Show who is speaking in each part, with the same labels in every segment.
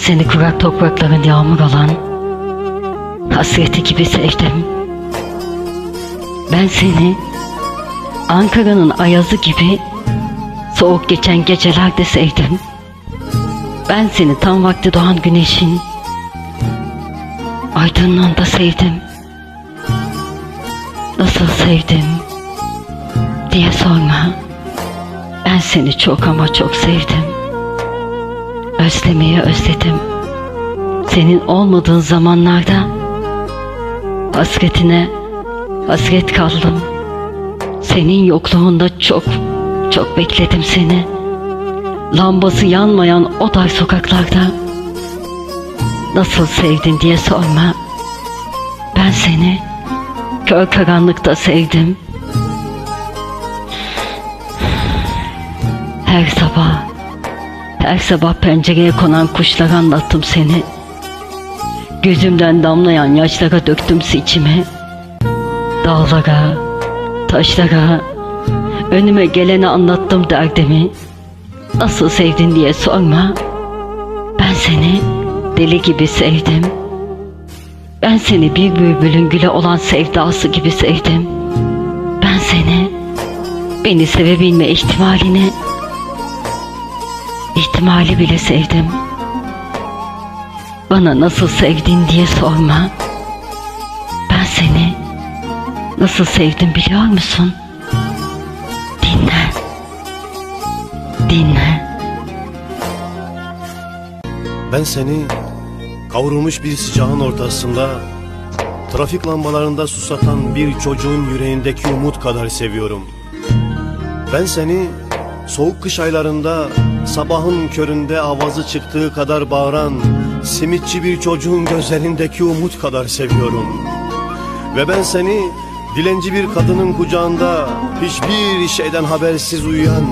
Speaker 1: Seni kurak toprakların yağmur olan hasreti gibi sevdim. Ben seni Ankara'nın ayazı gibi soğuk geçen gecelerde sevdim. Ben seni tam vakti doğan güneşin aydınlığında sevdim. Nasıl sevdim diye sorma. Ben seni çok ama çok sevdim. Özlemeyi özledim. Senin olmadığın zamanlarda hasretine hasret kaldım. Senin yokluğunda çok çok bekledim seni. Lambası yanmayan o dar sokaklarda nasıl sevdin diye sorma. Ben seni kör karanlıkta sevdim. Her sabah, her sabah pencereye konan kuşlara anlattım seni. Gözümden damlayan yaşlara döktüm içime. Dağlara, taşlara, önüme gelene anlattım derdimi. Nasıl sevdin diye sorma. Ben seni deli gibi sevdim. Ben seni bir bülbülün güle olan sevdası gibi sevdim. Ben seni, beni sevebilme ihtimalini, ihtimali bile sevdim. Bana nasıl sevdin diye sorma. Ben seni nasıl sevdim biliyor musun? Dinle. Dinle.
Speaker 2: Ben seni kavrulmuş bir sıcağın ortasında trafik lambalarında susatan bir çocuğun yüreğindeki umut kadar seviyorum. Ben seni soğuk kış aylarında sabahın köründe avazı çıktığı kadar bağıran simitçi bir çocuğun gözlerindeki umut kadar seviyorum. Ve ben seni dilenci bir kadının kucağında hiçbir şeyden habersiz uyuyan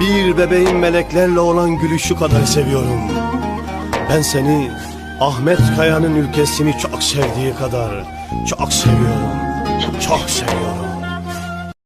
Speaker 2: bir bebeğin meleklerle olan gülüşü kadar seviyorum. Ben seni Ahmet Kaya'nın ülkesini çok sevdiği kadar çok seviyorum. Çok seviyorum.